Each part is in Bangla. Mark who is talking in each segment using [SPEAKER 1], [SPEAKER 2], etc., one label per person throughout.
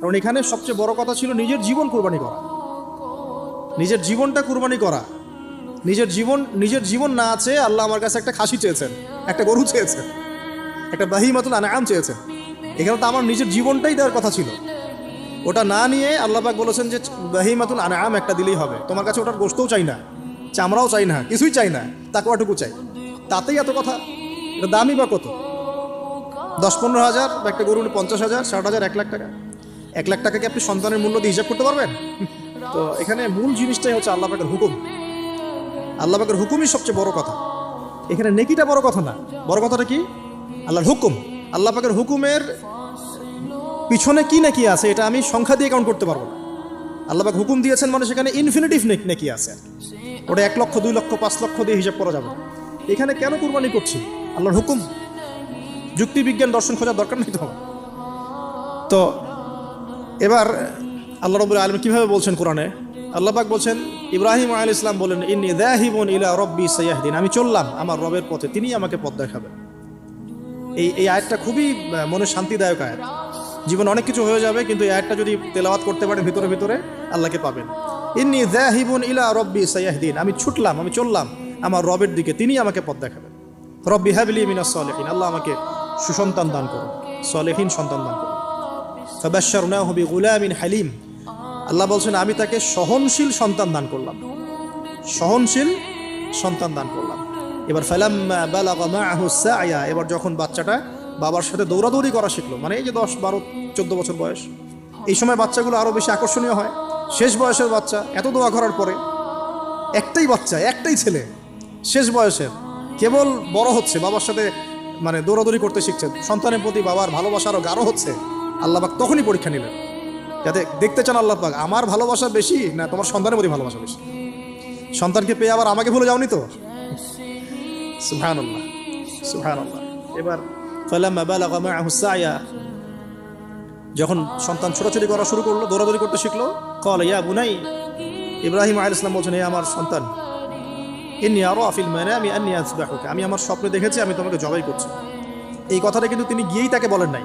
[SPEAKER 1] কারণ এখানে সবচেয়ে বড় কথা ছিল নিজের জীবন কোরবানি করা। নিজের জীবনটা কোরবানি করা। নিজের জীবন নিজের জীবন না আছে আল্লাহ আমার কাছে একটা খাসি চেয়েছেন, একটা গরু চেয়েছেন, একটা বাহি মতন আনাম চেয়েছেন। এখানে তো আমার নিজের জীবনটাই দেওয়ার কথা ছিল। ওটা না নিয়ে আল্লাহ পাক বলেছেন যে বাহি মতন আনাম একটা দিলেই হবে। তোমার কাছে ওটার গোস্তও চাই না, চামড়াও চাই না, কিছুই চাই না তাকুয়াটুকু চাই। তাতেই এত কথা? এটা দামই বা কত? দশ পনেরো হাজার বা একটা গরু পঞ্চাশ হাজার, ষাট হাজার, এক লাখ টাকা। এক লাখ টাকাকে আপনি সন্তানের মূল্য দিয়ে হিসাব করতে পারবেন? তো এখানে মূল জিনিসটাই হচ্ছে আল্লাহ পাকের হুকুম। আল্লাহ পাকের হুকুমই সবচেয়ে বড় কথা। এখানে নেকিটা বড় কথা না। বড় কথাটা কি? আল্লাহর হুকুম। আল্লাহ পাকের হুকুমের পিছনে কি নাকি আছে এটা আমি সংখ্যা দিয়ে কাউন্ট করতে পারব না। আল্লাহ পাক হুকুম দিয়েছেন মানে সেখানে ইনফিনিটিভ নাকি আছে ওটা এক লক্ষ দুই লক্ষ পাঁচ লক্ষ দিয়ে হিসাব করা যাবে এখানে কেন কুরবানি করছি? আল্লাহর হুকুম। যুক্তি বিজ্ঞান দর্শন খোঁজার দরকার নেই তো? তো এবার আল্লাহ রবুল আলম কীভাবে বলছেন কোরআনে? আল্লাহ পাক বলছেন, ইব্রাহিম আল ইসলাম বলেন ইন্নি দাহিবন ইলা রব্বি সৈয়াহদিন আমি চললাম আমার রবের পথে তিনি আমাকে পথ দেখাবেন। এই এই আয়াতটা খুবই মনে শান্তিদায়ক আয়াত। জীবনে অনেক কিছু হয়ে যাবে, কিন্তু এই আয়াতটা যদি তেলাওয়াত করতে পারেন, ভিতরে ভিতরে আল্লাহকে পাবেন। ইন্নি দাহিবন ইলা রব্বি সৈয়াহদিন আমি ছুটলাম, আমি চললাম আমার রবের দিকে তিনি আমাকে পথ দেখাবেন। রব্বি হাবিলি মিনাস সলেহিন। আল্লাহ আমাকে সুসন্তান দান করুন, সলেহীন সন্তান দান করুন। ফাবাশশারনাহু বিগুলামিন হালিম। আল্লাহ বলছেন, আমি তাকে সহনশীল সন্তান দান করলাম। সহনশীল সন্তান দান করলাম। এবার মাআহু এবার যখন বাচ্চাটা বাবার সাথে দৌড়াদৌড়ি করা শিখলো মানে এই যে দশ, বারো, চোদ্দ বছর বয়স, এই সময় বাচ্চাগুলো আরও বেশি আকর্ষণীয় হয়। শেষ বয়সের বাচ্চা, এত দোয়া করার পরে একটাই বাচ্চা, একটাই ছেলে, শেষ বয়সের, কেবল বড় হচ্ছে, বাবার সাথে মানে দৌড়াদৌড়ি করতে শিখছে। সন্তানের প্রতি বাবার ভালোবাসা আরও গাঢ় হচ্ছে। আল্লাহ পাক তখনই পরীক্ষা নিলেন। যাতে দেখতে চান আল্লাহ পাক, আমার ভালোবাসা বেশি না তোমার সন্তানের প্রতি ভালোবাসা বেশি? সন্তানকে পেয়ে আবার আমাকে ভুলে যাওনি তো? সুহান আল্লাহ সুহান আল্লাহ এবার যখন সন্তান ছোটাছুটি করা শুরু করল, দৌড়াদৌড়ি করতে শিখলো কল ইয়া বুনাই, ইব্রাহিম আল ইসলাম বলছেন এই আমার সন্তান, ইন্নি আরও আফিল মানে আমি আমি আমার স্বপ্নে দেখেছি, আমি তোমাকে জবাই করছি। এই কথাটা কিন্তু তিনি গিয়েই তাকে বলেন নাই।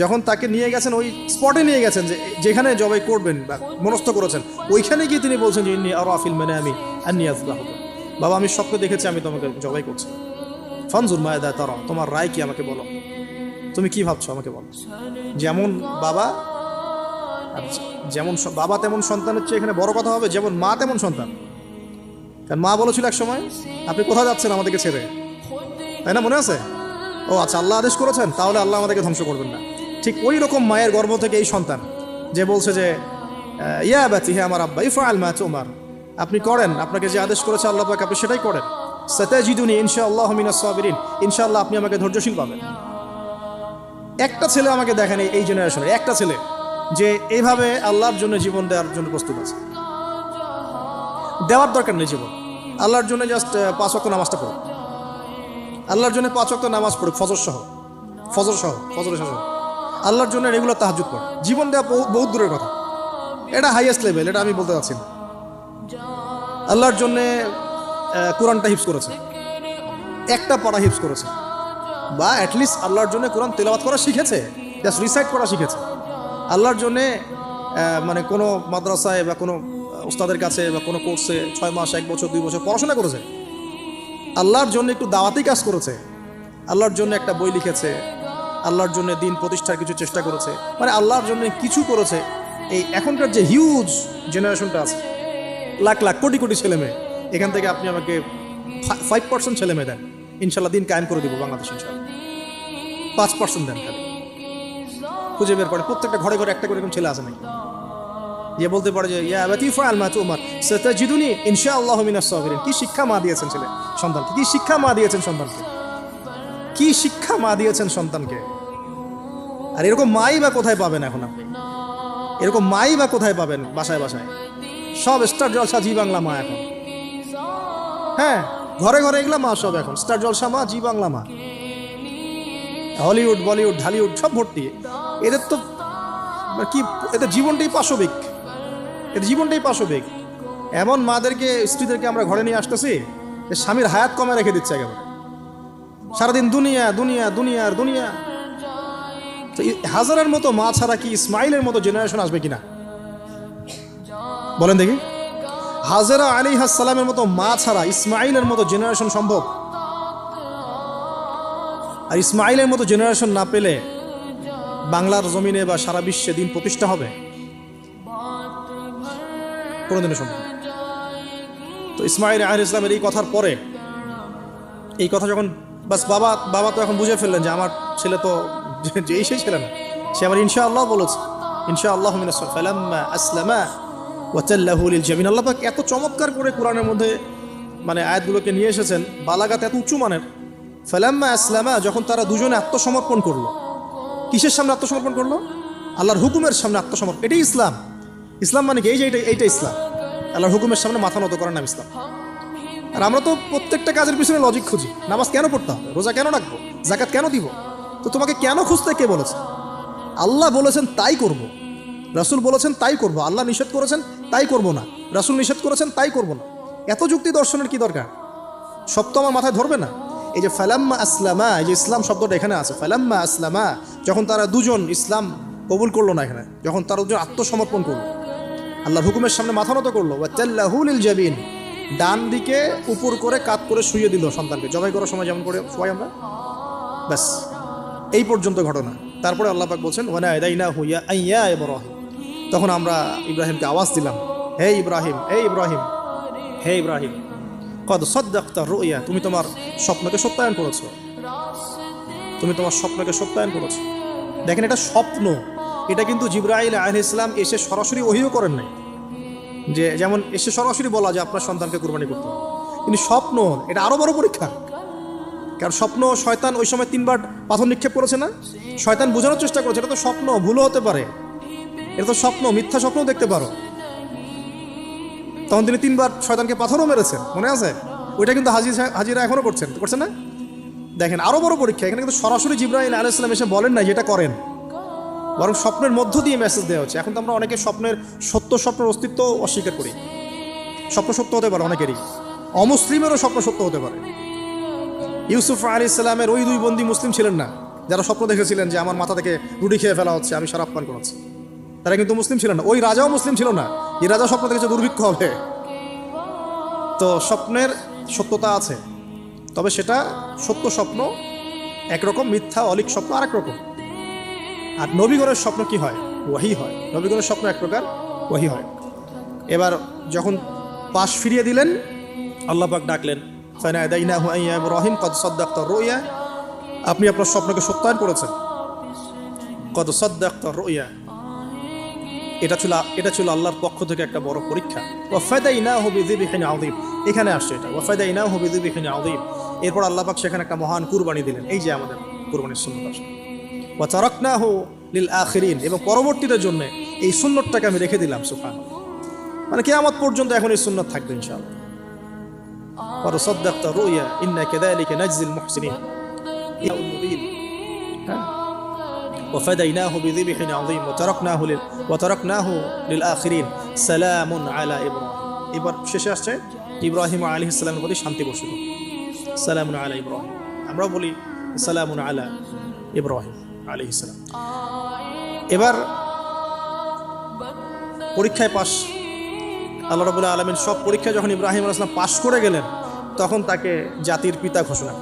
[SPEAKER 1] যখন তাকে নিয়ে গেছেন, ওই স্পটে নিয়ে গেছেন যে যেখানে জবাই করবেন বা মনস্থ করেছেন, ওইখানে গিয়ে তিনি বলছেন যে, ইন্নি আফিল মানে আমি আসবাহ বাবা, আমি স্বপ্ন দেখেছি, আমি তোমাকে জবাই করছি। ফনজুর মায়দা তারা, তোমার রায় কি আমাকে বলো? তুমি কি ভাবছ আমাকে বলো? যেমন বাবা যেমন বাবা তেমন সন্তানের চেয়ে এখানে বড় কথা হবে, যেমন মা তেমন সন্তান। কারণ মা বলেছিল এক সময়, আপনি কোথায় যাচ্ছেন আমাদেরকে ছেড়ে? তাই না, মনে আছে? ও আচ্ছা আল্লাহ আদেশ করেছেন, তাহলে আল্লাহ আমাদেরকে ধ্বংস করবেন না। ঠিক ওই রকম মায়ের গর্ভ থেকে এই সন্তান যে বলছে যে ইয়া বাতি, হে আমার আব্বা ইফা আল মাচ ওমার আপনি করেন, আপনাকে যে আদেশ করেছে আল্লাহ পাক, আপনি সেটাই করেন। সতাজিদুনি ইনশা আল্লাহ মিনা সাবিরিন। ইনশাআল্লাহ আপনি আমাকে ধৈর্যশীল পাবেন। একটা ছেলে আমাকে দেখেন এই- এই জেনারেশনে একটা ছেলে যে এইভাবে আল্লাহর জন্য জীবন দেওয়ার জন্য প্রস্তুত আছে। দেওয়ার দরকার নেই জীবন। আল্লাহর জন্য জাস্ট পাঁচ অক্ট নামাজটা পড়ুক। আল্লাহর জন্য পাঁচ অক্ট নামাজ পড়ুক ফজর সহ ফজর সহ ফজর সহ আল্লাহর জন্য রেগুলার তাহাজুদ পড়ে। জীবন দেওয়া বহু- বহুত দূরের কথা। এটা হাইয়েস্ট লেভেল এটা আমি বলতে চাচ্ছি আল্লাহর জন্য কোরআনটা হিপস করেছে। একটা পড়া হিপস করেছে। বা অ্যাটলিস্ট আল্লাহর জন্য কোরআন তেলাওয়াত করা শিখেছে। জাস্ট রিসাইট করা শিখেছে। আল্লাহর জন্যে মানে কোনো মাদ্রাসায় বা কোনো উস্তাদের কাছে বা কোনো কোর্সে ছয় মাস, এক বছর, দুই বছর পড়াশোনা করেছে। আল্লাহর জন্য একটু দাওয়াতি কাজ করেছে। আল্লাহর জন্য একটা বই লিখেছে। আল্লাহর জন্য দিন প্রতিষ্ঠার কিছু চেষ্টা করেছে। মানে আল্লাহর জন্য কিছু করেছে। এই এখনকার যে হিউজ জেনারেশনটা আছে, লাখ লাখ, কোটি কোটি ছেলে মেয়ে, এখান থেকে আপনি আমাকে ফাইভ পার্সেন্ট ছেলে মেয়ে দেন। ইনশাল্লাহ দিন কায়েম করে দিব বাংলাদেশ, ইনশাল্লাহ। পাঁচ পার্সেন্ট দেন খালি। খুঁজে বের করে। প্রত্যেকটা ঘরে ঘরে একটা করে এরকম ছেলে আছে নাকি? যে বলতে পারে যে, ইয়া লাতিফা আল মাতু উমার, সাতাজিদুনি ইনশাআল্লাহ মিনাস সাবিরিন। কি শিক্ষা মা দিয়েছেন ছেলে সন্তানকে? কি শিক্ষা মা দিয়েছেন সন্তানকে? কি শিক্ষা মা দিয়েছেন সন্তানকে। আর এরকম মাই বা কোথায় পাবেন এখন আপনি? এরকম মাই বা কোথায় পাবেন বাসায় বাসায়? সব স্টার জলসা জি বাংলা মা এখন। হ্যাঁ ঘরে ঘরে এগুলা মা সব এখন। স্টার জলসা মা, জি বাংলা মা। হলিউড, বলিউড, ঢালিউড সব ভর্তি। এদের তো কি, এদের জীবনটাই পাশবিক। এদের জীবনটাই পাশবিক। এমন মাদেরকে, স্ত্রীদেরকে আমরা ঘরে নিয়ে আসতেছি স্বামীর হায়াত কমে রেখে দিচ্ছে একেবারে। সারাদিন দুনিয়া দুনিয়া দুনিয়া দুনিয়া। হাজারের মতো মা ছাড়া কি ইসমাইলের মতো জেনারেশন আসবে কিনা? বলেন দেখি। হাজারা আলী সালামের মতো মা ছাড়া ইসমাইলের মতো জেনারেশন সম্ভব? আর ইসমাইলের মতো জেনারেশন না পেলে বাংলার জমিনে বা সারা বিশ্বে দিন প্রতিষ্ঠা হবে? কোনোদিনও সম্ভব তো ইসমাইল আহ ইসলামের এই কথার পরে, এই কথা যখন বাস বাবা বাবা তো এখন বুঝে ফেললেন যে আমার ছেলে তো যেই সেই ছেলে না। সে আমার ইনশা আল্লাহ বলেছে ইনশা আল্লাহ জামিন। আল্লাহ এত চমৎকার করে কোরআনের মধ্যে মানে আয়াতগুলোকে নিয়ে এসেছেন, বালাগাত এত উঁচু মানের। ফালাম্মা আসলামা, যখন তারা দুজনে আত্মসমর্পণ করল। কিসের সামনে আত্মসমর্পণ করল? আল্লাহর হুকুমের সামনে আত্মসমর্পণ। এটাই ইসলাম। ইসলাম মানে কি? এই যে এইটা এইটা ইসলাম। আল্লাহর হুকুমের সামনে মাথা নত করার নাম ইসলাম। আর আমরা তো প্রত্যেকটা কাজের পিছনে লজিক খুঁজি। নামাজ কেন পড়তে হবে? রোজা কেন রাখব? জাকাত কেন দিব? তো তোমাকে কেন খুঁজতে কে বলেছে? আল্লাহ বলেছেন, তাই করব। রাসূল বলেছেন, তাই করব। আল্লাহ নিষেধ করেছেন, তাই করব না। রাসূল নিষেধ করেছেন, তাই করব না। এত যুক্তি দর্শনের কি দরকার? সব তো আমার মাথায় ধরবে না। এই যে ফালাম্মা আসলামা, এই যে ইসলাম শব্দটা এখানে আছে। ফালাম্মা আসলামা, যখন তারা দুজন ইসলাম কবুল করল না এখানে, যখন তারা দুজন আত্মসমর্পণ করল, আল্লাহর হুকুমের সামনে মাথা নত করল ওয়াচাল্লাহুলিল জাবিন। ডান দিকে উপর করে কাত করে শুয়ে দিল সন্তানকে। জবাই করার সময় যেমন করে শোয়াই আমরা। ব্যাস, এই পর্যন্ত ঘটনা। তারপরে আল্লাহ পাক বলছেন ওয়ানা এদাইনা হুইয়া আইয়া ইব্রাহিম। তখন আমরা ইব্রাহিমকে আওয়াজ দিলাম, হে ইব্রাহিম হে ইব্রাহিম হে ইব্রাহিম, কদ সদ্দাক্তা রুইয়া, তুমি তোমার স্বপ্নকে সত্যায়ন করেছ। তুমি তোমার স্বপ্নকে সত্যায়ন করেছ। দেখেন এটা স্বপ্ন। এটা কিন্তু জিব্রাইল আহ ইসলাম এসে সরাসরি ওহিও করেন নাই। যে যেমন এসে সরাসরি বলা যে আপনার সন্তানকে কুরবানি করতে। কিন্তু স্বপ্ন, এটা আরও বড় পরীক্ষা। কারণ স্বপ্ন, শয়তান ওই সময় তিনবার পাথর নিক্ষেপ করেছে না? শয়তান বোঝানোর চেষ্টা করেছে, এটা তো স্বপ্ন, ভুলও হতে পারে। এটা তো স্বপ্ন, মিথ্যা স্বপ্নও দেখতে পারো। তখন তিনি তিনবার শয়তানকে পাথরও মেরেছেন, মনে আছে? ওইটা কিন্তু হাজির হাজিরা এখনও করছেন করছেন না? দেখেন, আরও বড় পরীক্ষা। এখানে কিন্তু সরাসরি জিব্রাহিম আলাইসালাম এসে বলেন না যেটা করেন। বরং স্বপ্নের মধ্য দিয়ে মেসেজ দেওয়া হচ্ছে। এখন তো আমরা অনেকে স্বপ্নের সত্য, স্বপ্নের অস্তিত্ব অস্বীকার করি। স্বপ্ন সত্য হতে পারে অনেকেরই। অমুসলিমেরও স্বপ্ন সত্য হতে পারে। ইউসুফ আলী ইসলামের ওই দুই বন্দী মুসলিম ছিলেন না। যারা স্বপ্ন দেখেছিলেন যে আমার মাথা থেকে রুটি খেয়ে ফেলা হচ্ছে, আমি সারা পান করাচ্ছি তারা কিন্তু মুসলিম ছিল না। ওই রাজাও মুসলিম ছিল না। এই রাজা স্বপ্ন দেখেছে দুর্ভিক্ষ হবে। তো স্বপ্নের সত্যতা আছে। তবে সেটা সত্য স্বপ্ন, একরকম মিথ্যা, অলিক স্বপ্ন আরেক রকম। আর নবীগণের স্বপ্ন কি হয়? ওয়াহি হয়। নবীগণের স্বপ্ন এক প্রকার, ওয়াহি হয়। এবার যখন পাশ ফিরিয়ে দিলেন, আল্লাহ পাক ডাকলেন, ফানাদাইনাহু আইয়া ইব্রাহিম কদ সাদ্দাক্তা রুইয়া। আপনি আপনার স্বপ্নকে সত্যায়ন করেছেন। কদ সাদ্দাক্তা রুইয়া। এটা ছিল এটা ছিল আল্লাহর পক্ষ থেকে একটা বড় পরীক্ষা। ওয়াফাদাইনাহু বিযিবহিন আযীম। এখানে আসছে এটা। ওয়াফাদাইনাহু বিযিবহিন আযীম। এরপর আল্লাহ পাক সেখানে একটা মহান কুরবানি দিলেন। এই যে আমাদের কুরবানির সুন্নাত। আসলে ওয়াতারাকনাহু লিল আখিরিন এবং পরবর্তীদের জন্য এই সুন্নতটাকে আমি রেখে দিলাম সুফান মানে কিয়ামত পর্যন্ত এখন এই সুন্নত থাকবে ইনশাআল্লাহ وتصدقت رؤيا إنا كذلك نجزي المحسنين يا المبين ها؟ وفديناه بذبح عظيم وتركناه لل... وتركناه للآخرين سلام على إبراهيم এবার শেষে আসছে ইব্রাহিম আলী ইসলামের প্রতি শান্তি বসিত সালামুন আলা ইব্রাহিম আমরা বলি সালামুন আলা ইব্রাহিম আলী ইসলাম এবার পরীক্ষায় পাশ। আল্লাহ রবুল্লাহ আলমিন সব পরীক্ষায় যখন ইব্রাহিম আসলাম পাশ করে গেলেন, তখন তাকে জাতির পিতা ঘোষণা